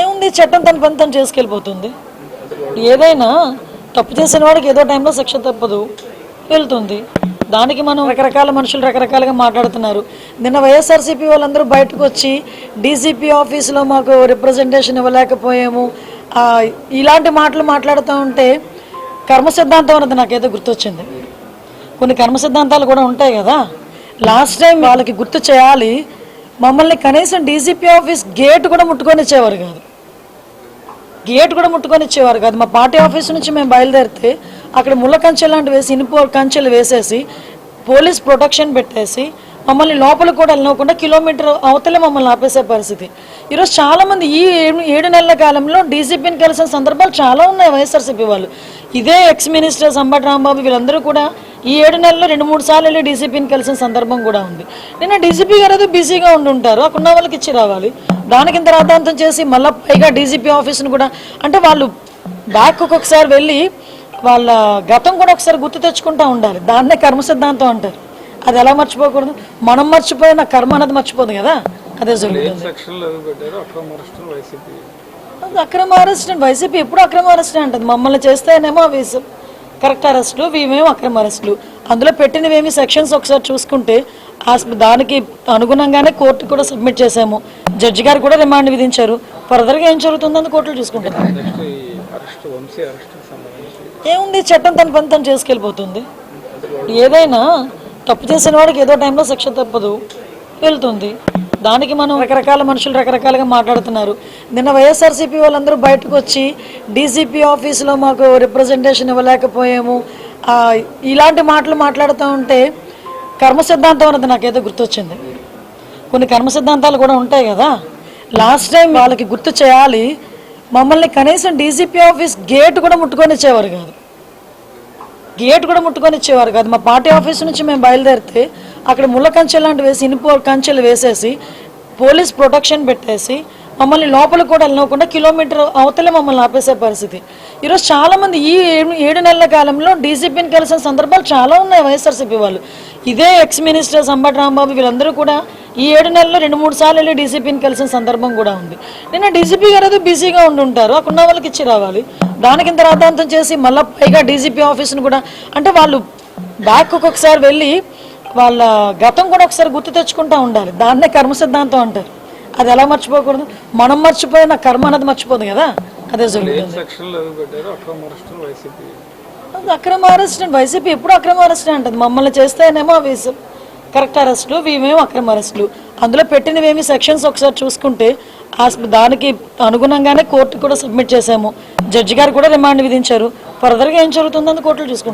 ఏముంది? చట్టం తన పని తను చేసుకెళ్ళిపోతుంది. ఏదైనా తప్పు చేసిన వాడికి ఏదో టైంలో శిక్ష తప్పదు. వెళ్తుంది. దానికి మనం రకరకాల మనుషులు రకరకాలుగా మాట్లాడుతున్నారు. నిన్న వైఎస్ఆర్సీపీ వాళ్ళందరూ బయటకు వచ్చి డీజీపీ ఆఫీసులో మాకు రిప్రజెంటేషన్ ఇవ్వలేకపోయాము. ఇలాంటి మాటలు మాట్లాడుతూ ఉంటే కర్మ సిద్ధాంతం అన్నది నాకేదో గుర్తొచ్చింది. కొన్ని కర్మ సిద్ధాంతాలు కూడా ఉంటాయి కదా. లాస్ట్ టైం వాళ్ళకి గుర్తు చేయాలి. మమ్మల్ని కనీసం డీజీపీ ఆఫీస్ గేట్ కూడా ముట్టుకొని ఇచ్చేవారు కాదు. గేట్ కూడా ముట్టుకొనిచ్చేవారు కాదు. మా పార్టీ ఆఫీస్ నుంచి మేము బయలుదేరితే అక్కడ ముళ్ళ కంచె లాంటివి వేసి ఇనుప కంచెలు వేసేసి పోలీస్ ప్రొటెక్షన్ పెట్టేసి మమ్మల్ని లోపల కూడా వెళ్ళకుండా కిలోమీటర్ అవతలే మమ్మల్ని ఆపేసే పరిస్థితి. ఈరోజు చాలామంది ఈ ఏడు ఏడు నెలల కాలంలో డీసీపీని కలిసిన సందర్భాలు చాలా ఉన్నాయి వైఎస్ఆర్సీపీ వాళ్ళు. ఇదే ఎక్స్ మినిస్టర్ సంబట్ రాంబాబు వీళ్ళందరూ కూడా ఈ ఏడు నెలల్లో రెండు మూడు సార్లు వెళ్ళి డీసీపీని కలిసిన సందర్భం కూడా ఉంది. నిన్న డీసీపీ గారు ఏదో బిజీగా ఉండి ఉంటారు. అక్కడ ఉన్న వాళ్ళకి ఇచ్చి రావాలి. దానికి ఇంత రాద్ధాంతం చేసి మళ్ళీ పైగా డీజీపీ ఆఫీస్ని కూడా అంటే వాళ్ళు బ్యాక్ ఒకసారి వెళ్ళి వాళ్ళ గతం కూడా ఒకసారి గుర్తు తెచ్చుకుంటూ ఉండాలి. దాన్నే కర్మ సిద్ధాంతం అంటారు. అది ఎలా మర్చిపోకూడదు? మనం మర్చిపోయిన కర్మ అనేది మర్చిపోదు కదా? అదే జరుగుతుంది. అక్రమ అరెస్ట్ వైసీపీ అది ఎప్పుడు అక్రమ అరెస్ట్ అంటది. మమ్మల్ని చేస్తేనేమో అవి కరెక్ట్ అరెస్టులు ఇవేమో అక్రమ అరెస్టులు. అందులో పెట్టినవేమి సెక్షన్స్ ఒకసారి చూసుకుంటే దానికి అనుగుణంగానే కోర్టు కూడా సబ్మిట్ చేశాము. జడ్జి గారు కూడా రిమాండ్ విధించారు. ఫర్దర్గా ఏం జరుగుతుందని కోర్టులు చూసుకుంటారు ఏముంది? చట్టం తన పని తను చేసుకెళ్ళిపోతుంది. ఏదైనా తప్పు చేసిన వాడికి ఏదో టైంలో శిక్ష తప్పదు. వెళ్తుంది. దానికి మనం రకరకాల మనుషులు రకరకాలుగా మాట్లాడుతున్నారు. నిన్న వైఎస్ఆర్సీపీ వాళ్ళందరూ బయటకు వచ్చి డీజీపీ ఆఫీసులో మాకు రిప్రజెంటేషన్ ఇవ్వలేకపోయాము. ఇలాంటి మాటలు మాట్లాడుతూ ఉంటే కర్మ సిద్ధాంతం అన్నది నాకేదో గుర్తొచ్చింది. కొన్ని కర్మ సిద్ధాంతాలు కూడా ఉంటాయి కదా. లాస్ట్ టైం వాళ్ళకి గుర్తు చేయాలి మమ్మల్ని కనీసం డీజీపీ ఆఫీస్ గేట్ కూడా ముట్టుకొని ఇచ్చేవారు కాదు. గేట్ కూడా ముట్టుకొని ఇచ్చేవారు కాదు. మా పార్టీ ఆఫీస్ నుంచి మేము బయలుదేరితే అక్కడ ముళ్ళ కంచె లాంటివి వేసి ఇనుప కంచెలు వేసేసి పోలీస్ ప్రొటెక్షన్ పెట్టేసి మమ్మల్ని లోపలికి కూడా వెళ్ళకుండా కిలోమీటర్ అవతలే మమ్మల్ని ఆపేసే పరిస్థితి. ఈరోజు చాలామంది ఈ ఏడు- ఏడు నెలల కాలంలో డీసీపీని కలిసిన సందర్భాలు చాలా ఉన్నాయి వైఎస్ఆర్సీపీ వాళ్ళు. ఇదే ఎక్స్ మినిస్టర్ సంబట్ రాంబాబు వీళ్ళందరూ కూడా ఈ ఏడు నెలల్లో రెండు మూడు సార్లు వెళ్ళి డీసీపీని కలిసిన సందర్భం కూడా ఉంది. నిన్న డీసీపీ గారు ఏదో బిజీగా ఉండి ఉంటారు అక్కడ ఉన్న వాళ్ళకి ఇచ్చి రావాలి. దానికి ఇంత రాద్ధాంతం చేసి మళ్ళీ పైగా డీజీపీ ఆఫీస్ని కూడా అంటే వాళ్ళు బ్యాక్ ఒక్కొక్కసారి వెళ్ళి వాళ్ళ గతం కూడా ఒకసారి గుర్తు తెచ్చుకుంటూ ఉండాలి. దాన్నే కర్మ సిద్ధాంతం అంటారు. అది ఎలా మర్చిపోకూడదు? మనం మర్చిపోయిన కర్మ అనేది మర్చిపోదు కదా? అదే జరుగుతుంది. అక్రమ అరెస్ట్ వైసీపీ ఎప్పుడు అక్రమ అరెస్ట్ అంటది. మమ్మల్ని చేస్తేనేమో అవి కరెక్ట్ అరెస్టులు ఇవేమో అక్రమ అరెస్టులు. అందులో పెట్టినవేమి సెక్షన్స్ ఒకసారి చూసుకుంటే దానికి అనుగుణంగానే కోర్టు కూడా సబ్మిట్ చేశాము. జడ్జి గారు కూడా రిమాండ్ విధించారు. ఫర్దర్గా ఏం జరుగుతుందని కోర్టులు చూసుకుంటారు